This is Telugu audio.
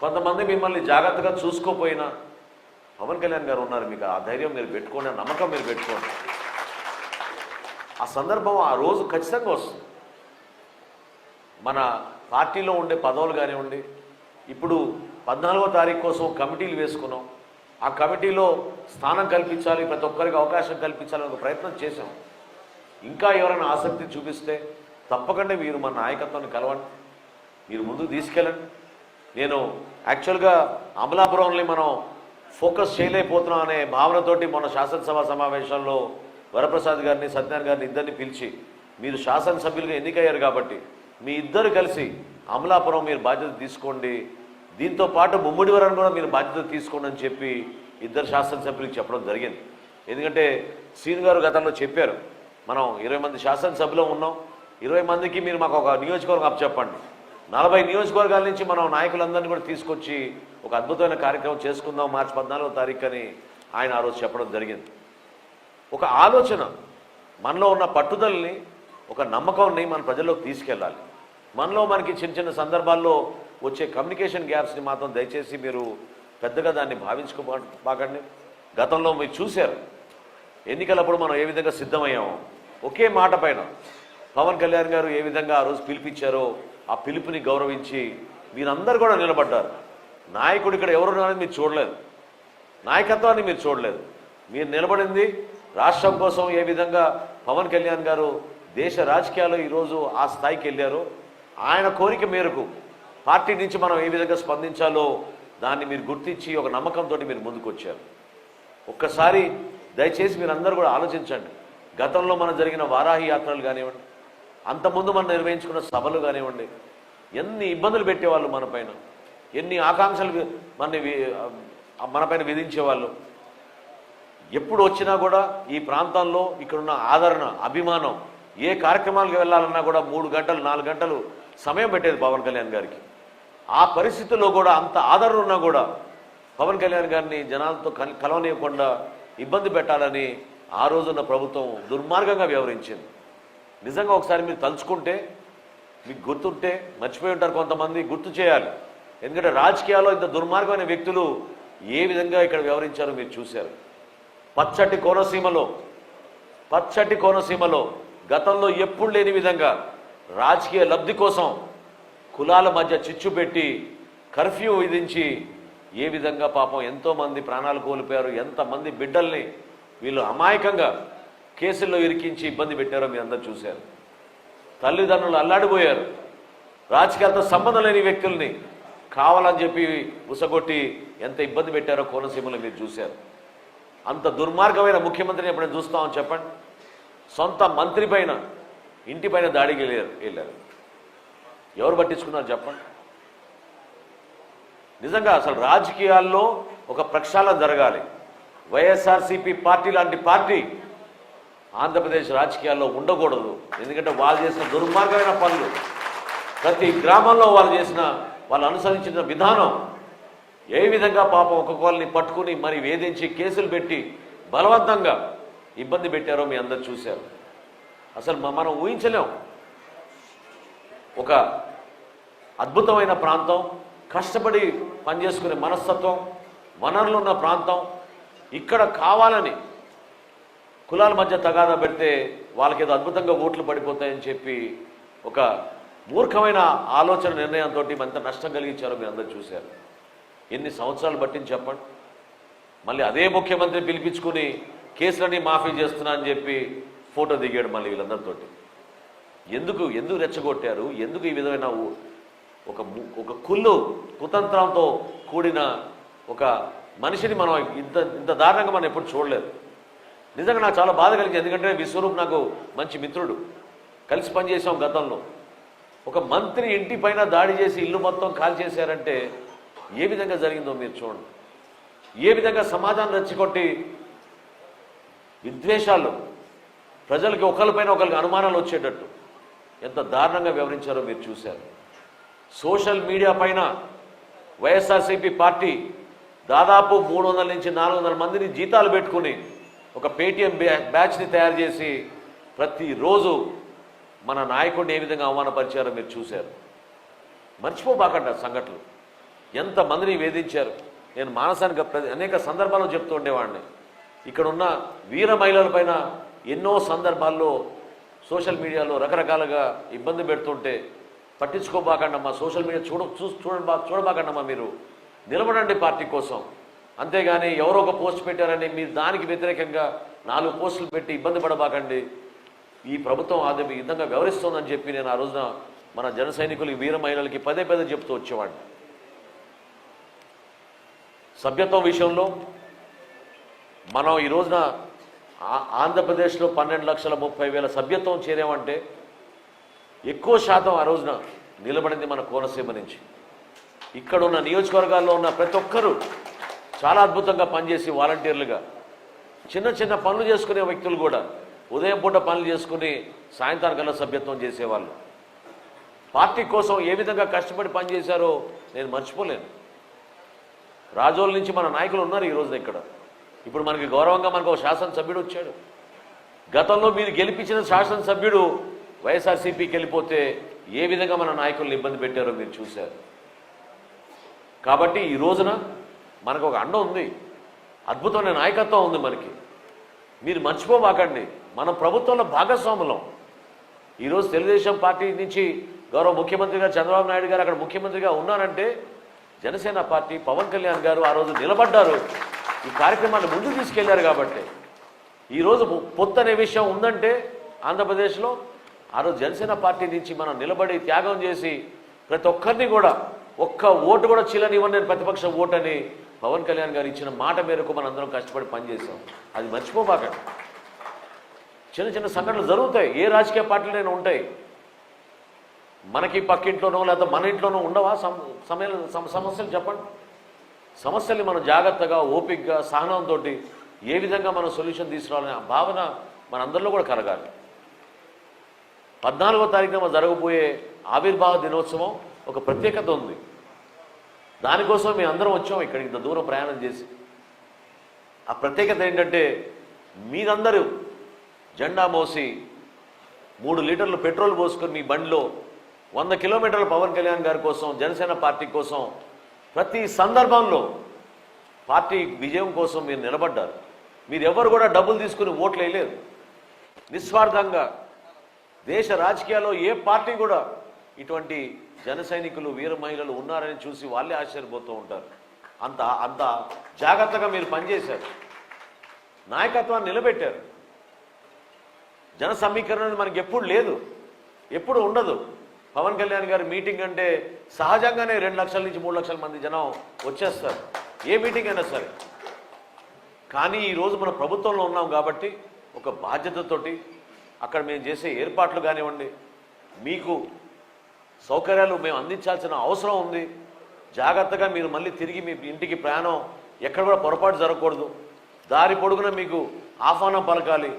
కొంతమంది మిమ్మల్ని జాగ్రత్తగా చూసుకోపోయినా పవన్ కళ్యాణ్ గారు ఉన్నారు మీకు ఆ ధైర్యం మీరు పెట్టుకోండి ఆ నమ్మకం మీరు పెట్టుకోండి. ఆ సందర్భం ఆ రోజు ఖచ్చితంగా వస్తుంది. మన పార్టీలో ఉండే పదవులు కానివ్వండి ఇప్పుడు పద్నాలుగో తారీఖు కోసం కమిటీలు వేసుకున్నాం. ఆ కమిటీలో స్థానం కల్పించాలి ప్రతి ఒక్కరికి అవకాశం కల్పించాలని ఒక ప్రయత్నం చేశాం. ఇంకా ఎవరైనా ఆసక్తి చూపిస్తే తప్పకుండా మీరు మన నాయకత్వాన్ని కలవండి. మీరు ముందుకు తీసుకెళ్ళండి. నేను యాక్చువల్గా అమలాపురంని మనం ఫోకస్ చేయలేకపోతున్నాం అనే భావనతోటి మన శాసనసభ సమావేశంలో వరప్రసాద్ గారిని సత్యనారాయణ గారిని ఇద్దరిని పిలిచి మీరు శాసనసభ్యులుగా ఎన్నికయ్యారు కాబట్టి మీ ఇద్దరు కలిసి అమలాపురం మీరు బాధ్యత తీసుకోండి. దీంతో పాటు ముమ్మడి వరం కూడా మీరు బాధ్యత తీసుకోండి అని చెప్పి ఇద్దరు శాసనసభ్యులకు చెప్పడం జరిగింది. ఎందుకంటే శ్రీను గారు గతంలో చెప్పారు మనం ఇరవై మంది శాసనసభ్యులు ఉన్నాం. ఇరవై మందికి మీరు మాకు ఒక నియోజకవర్గం అప్పచెప్పండి. నలభై నియోజకవర్గాల నుంచి మనం నాయకులందరినీ కూడా తీసుకొచ్చి ఒక అద్భుతమైన కార్యక్రమం చేసుకుందాం మార్చి పద్నాలుగో తారీఖు అని ఆయన ఆ రోజు చెప్పడం జరిగింది. ఒక ఆలోచన మనలో ఉన్న పట్టుదలని ఒక నమ్మకంని మన ప్రజల్లోకి తీసుకెళ్ళాలి. మనలో మనకి చిన్న చిన్న సందర్భాల్లో వచ్చే కమ్యూనికేషన్ గ్యాప్స్ని మాత్రం దయచేసి మీరు పెద్దగా దాన్ని భావించుకోబాకండి గతంలో మీరు చూశారు ఎన్నికలప్పుడు మనం ఏ విధంగా సిద్ధమయ్యామో. ఒకే మాట పైన పవన్ కళ్యాణ్ గారు ఏ విధంగా ఆ రోజు పిలిపించారో ఆ పిలుపుని గౌరవించి మీరందరూ కూడా నిలబడ్డారు. నాయకుడు ఇక్కడ ఎవరు ఉన్నారని మీరు చూడలేదు. నాయకత్వాన్ని మీరు చూడలేదు. మీరు నిలబడింది రాష్ట్రం కోసం ఏ విధంగా పవన్ కళ్యాణ్ గారు దేశ రాజకీయాల్లో ఈరోజు ఆ స్థాయికి వెళ్ళారో ఆయన కోరిక మేరకు పార్టీ నుంచి మనం ఏ విధంగా స్పందించాలో దాన్ని మీరు గుర్తించి ఒక నమ్మకంతో మీరు ముందుకొచ్చారు. ఒక్కసారి దయచేసి మీరు అందరూ కూడా ఆలోచించండి. గతంలో మనం జరిగిన వారాహి యాత్రలు కానివ్వండి అంతకుముందు మనం నిర్వహించుకున్న సభలు కానివ్వండి ఎన్ని ఇబ్బందులు పెట్టేవాళ్ళు మన పైన ఎన్ని ఆకాంక్షలు వి- మనని వి- విధించేవాళ్ళు. ఎప్పుడు వచ్చినా కూడా ఈ ప్రాంతంలో ఇక్కడున్న ఆదరణ అభిమానం ఏ కార్యక్రమాలకు వెళ్ళాలన్నా కూడా మూడు గంటలు నాలుగు గంటలు సమయం పెట్టేది పవన్ కళ్యాణ్ గారికి. ఆ పరిస్థితుల్లో కూడా అంత ఆదరణ ఉన్నా కూడా పవన్ కళ్యాణ్ గారిని జనాలతో కల్ కలవనీయకుండా ఇబ్బంది పెట్టాలని ఆ రోజున్న ప్రభుత్వం దుర్మార్గంగా వ్యవహరించింది. నిజంగా ఒకసారి మీరు తలుచుకుంటే మీకు గుర్తుంటే మర్చిపోయి ఉంటారు కొంతమంది గుర్తు చేయాలి. ఎందుకంటే రాజకీయాల్లో ఇంత దుర్మార్గమైన వ్యక్తులు ఏ విధంగా ఇక్కడ వ్యవహరించారో మీరు చూశారు. పచ్చటి కోనసీమలో పచ్చటి కోనసీమలో గతంలో ఎప్పుడు లేని విధంగా రాజకీయ లబ్ధి కోసం కులాల మధ్య చిచ్చు పెట్టి కర్ఫ్యూ విధించి ఏ విధంగా పాపం ఎంతోమంది ప్రాణాలు కోల్పోయారు ఎంతమంది బిడ్డల్ని వీళ్ళు అమాయకంగా కేసుల్లో ఇరికించి ఇబ్బంది పెట్టారో మీరు అందరూ చూశారు. తల్లిదండ్రులు అల్లాడిపోయారు. రాజకీయాలతో సంబంధం లేని వ్యక్తుల్ని కావాలని చెప్పి ఉసగొట్టి ఎంత ఇబ్బంది పెట్టారో కోనసీమలో మీరు చూశారు. అంత దుర్మార్గమైన ముఖ్యమంత్రిని ఎప్పుడైనా చూస్తామని చెప్పండి. సొంత మంత్రి పైన ఇంటి పైన దాడికి వెళ్ళారు వెళ్ళారు. ఎవరు పట్టించుకున్నారు చెప్పండి. నిజంగా అసలు రాజకీయాల్లో ఒక ప్రక్షాళన జరగాలి. వైఎస్ఆర్సీపీ పార్టీ లాంటి పార్టీ ఆంధ్రప్రదేశ్ రాజకీయాల్లో ఉండకూడదు. ఎందుకంటే వాళ్ళు చేసిన దుర్మార్గమైన పనులు. ప్రతి గ్రామంలో వాళ్ళు చేసిన వాళ్ళు అనుసరించిన విధానం. ఏ విధంగా పాపం ఒక్కొక్కరిని పట్టుకుని మరి వేధించి కేసులు పెట్టి బలవంతంగా ఇబ్బంది పెట్టారో మీ అందరు చూశారు. అసలు మనం ఊహించలేం. ఒక అద్భుతమైన ప్రాంతం కష్టపడి పనిచేసుకునే మనస్తత్వం వనరులు ఉన్న ప్రాంతం ఇక్కడ కావాలని కులాల మధ్య తగాదా పెడితే వాళ్ళకి ఏదో అద్భుతంగా ఓట్లు పడిపోతాయని చెప్పి ఒక మూర్ఖమైన ఆలోచన నిర్ణయంతో ఎంత నష్టం కలిగించారో మీరు అందరూ చూశారు. ఎన్ని సంవత్సరాలు బట్టి చెప్పండి. మళ్ళీ అదే ముఖ్యమంత్రి పిలిపించుకుని కేసులన్నీ మాఫీ చేస్తున్నా అని చెప్పి ఫోటో దిగాడు మళ్ళీ వీళ్ళందరితోటి. ఎందుకు ఎందుకు రెచ్చగొట్టారు ఎందుకు ఈ విధమైన ఒక ఒక కుళ్ళు కుతంత్రంతో కూడిన ఒక మనిషిని మనం ఇంత ఇంత దారుణంగా మనం ఎప్పుడు చూడలేదు. నిజంగా నాకు చాలా బాధ కలిగింది. ఎందుకంటే విశ్వరూప్ నాకు మంచి మిత్రుడు. కలిసి పనిచేసాం గతంలో. ఒక మంత్రి ఇంటి పైన దాడి చేసి ఇల్లు మొత్తం కాల్ చేశారంటే ఏ విధంగా జరిగిందో మీరు చూడండి. ఏ విధంగా సమాజాన్ని రెచ్చగొట్టి విద్వేషాలు ప్రజలకి ఒకరిపైన ఒకరికి అనుమానాలు వచ్చేటట్టు ఎంత దారుణంగా వివరించారో మీరు చూశారు. సోషల్ మీడియా పైన వైఎస్ఆర్సీపీ పార్టీ దాదాపు మూడు వందల నుంచి నాలుగు వందల మందిని జీతాలు పెట్టుకుని ఒక పేటీఎం బ్యా- బ్యాచ్ని తయారు చేసి ప్రతిరోజు మన నాయకుడిని ఏ విధంగా అవమానపరిచారో మీరు చూశారు. మర్చిపోబాకండి ఆ సంఘటనలు. ఎంతమందిని వేధించారు. నేను మానసానికి అనేక సందర్భాల్లో చెప్తూ ఉండేవాడిని. ఇక్కడ ఉన్న వీర మహిళలపైన ఎన్నో సందర్భాల్లో సోషల్ మీడియాలో రకరకాలుగా ఇబ్బంది పెడుతుంటే పట్టించుకోబాకండమ్మా. సోషల్ మీడియా చూడ చూ చూడబా చూడబాకండమ్మా మీరు. నిలబడండి పార్టీ కోసం. అంతేగాని ఎవరో ఒక పోస్ట్ పెట్టారని మీరు దానికి వ్యతిరేకంగా నాలుగు పోస్టులు పెట్టి ఇబ్బంది పడబాకండి. ఈ ప్రభుత్వం అది ఈ విధంగా వ్యవహరిస్తోందని చెప్పి నేను ఆ రోజున మన జన సైనికులకి వీర మహిళలకి పదే పదే చెప్తూ వచ్చేవాడిని. సభ్యత్వం విషయంలో మనం ఈ రోజున ఆ- ఆంధ్రప్రదేశ్లో పన్నెండు లక్షల ముప్పై వేల సభ్యత్వం చేరామంటే ఎక్కువ శాతం ఆ రోజున నిలబడింది మన కోనసీమ నుంచి. ఇక్కడ ఉన్న నియోజకవర్గాల్లో ఉన్న ప్రతి ఒక్కరూ చాలా అద్భుతంగా పనిచేసి వాలంటీర్లుగా. చిన్న చిన్న పనులు చేసుకునే వ్యక్తులు కూడా ఉదయం పూట పనులు చేసుకుని సాయంత్రానికల్లా సభ్యత్వం చేసేవాళ్ళు. పార్టీ కోసం ఏ విధంగా కష్టపడి పనిచేశారో నేను మర్చిపోలేను. రాజోల నుంచి మన నాయకులు ఉన్నారు ఈ రోజున ఇక్కడ. ఇప్పుడు మనకి గౌరవంగా మనకు ఒక శాసనసభ్యుడు వచ్చాడు. గతంలో మీరు గెలిపించిన శాసనసభ్యుడు వైఎస్ఆర్సీపీకి వెళ్ళిపోతే ఏ విధంగా మన నాయకులను ఇబ్బంది పెట్టారో మీరు చూశారు. కాబట్టి ఈ రోజున మనకు ఒక అండ ఉంది. అద్భుతమైన నాయకత్వం ఉంది మనకి. మీరు మర్చిపోబాకండి మనం ప్రభుత్వంలో భాగస్వాములం. ఈరోజు తెలుగుదేశం పార్టీ నుంచి గౌరవ ముఖ్యమంత్రిగా చంద్రబాబు నాయుడు గారు అక్కడ ముఖ్యమంత్రిగా ఉన్నారంటే జనసేన పార్టీ పవన్ కళ్యాణ్ గారు ఆ రోజు నిలబడ్డారు. ఈ కార్యక్రమాన్ని ముందుకు తీసుకెళ్ళారు కాబట్టి. ఈరోజు పొత్తు అనే విషయం ఉందంటే ఆంధ్రప్రదేశ్లో ఆ రోజు జనసేన పార్టీ నుంచి మనం నిలబడి త్యాగం చేసి ప్రతి ఒక్కరిని కూడా ఒక్క ఓటు కూడా చిల్లనివ్వండి నేను ప్రతిపక్ష ఓటు అని పవన్ కళ్యాణ్ గారు ఇచ్చిన మాట మేరకు మనం అందరం కష్టపడి పనిచేసాం అది మర్చిపోబాకండి చిన్న చిన్న సంఘటనలు జరుగుతాయి. ఏ రాజకీయ పార్టీలైనా ఉంటాయి. మనకి పక్కింట్లోనో లేదా మన ఇంట్లోనో ఉండవా? సమ- సమస్యలు చెప్పండి. సమస్యల్ని మనం జాగ్రత్తగా ఓపిక్గా సహనంతో ఏ విధంగా మనం సొల్యూషన్ తీసుకురావాలనే ఆ భావన మనందరిలో కూడా కలగాలి. పద్నాలుగో తారీఖున జరగబోయే ఆవిర్భావ దినోత్సవం ఒక ప్రత్యేకత ఉంది. దానికోసం మేము అందరం వచ్చాం ఇక్కడికి ఇంత దూరం ప్రయాణం చేసి. ఆ ప్రత్యేకత ఏంటంటే మీరందరూ జెండా మోసి మూడు లీటర్లు పెట్రోల్ పోసుకొని మీ బండిలో వంద కిలోమీటర్ల పవన్ కళ్యాణ్ గారి కోసం జనసేన పార్టీ కోసం ప్రతి సందర్భంలో పార్టీ విజయం కోసం మీరు నిలబడ్డారు. మీరు ఎవరు కూడా డబ్బులు తీసుకుని ఓట్లు వేయలేదు. నిస్వార్థంగా దేశ రాజకీయాల్లో ఏ పార్టీ కూడా ఇటువంటి జన సైనికులు వీర మహిళలు ఉన్నారని చూసి వాళ్ళే ఆశ్చర్యపోతూ ఉంటారు. అంత అంత జాగ్రత్తగా మీరు పనిచేశారు. నాయకత్వాన్ని నిలబెట్టారు. జన సమీకరణ మనకి ఎప్పుడు లేదు. ఎప్పుడు ఉండదు. పవన్ కళ్యాణ్ గారి మీటింగ్ అంటే సహజంగానే రెండు లక్షల నుంచి మూడు లక్షల మంది జనం వచ్చేస్తారు. ఏ మీటింగ్ అయినా సరే. కానీ ఈరోజు మన ప్రభుత్వంలో ఉన్నాం కాబట్టి ఒక బాధ్యతతోటి అక్కడ మేము చేసే ఏర్పాట్లు కానివ్వండి మీకు సౌకర్యాలు మేము అందించాల్సిన అవసరం ఉంది. జాగ్రత్తగా మీరు మళ్ళీ తిరిగి మీ ఇంటికి ప్రయాణం ఎక్కడ కూడా పొరపాటు జరగకూడదు. దారి పొడుగున మీకు ఆహ్వానం పలకాలి.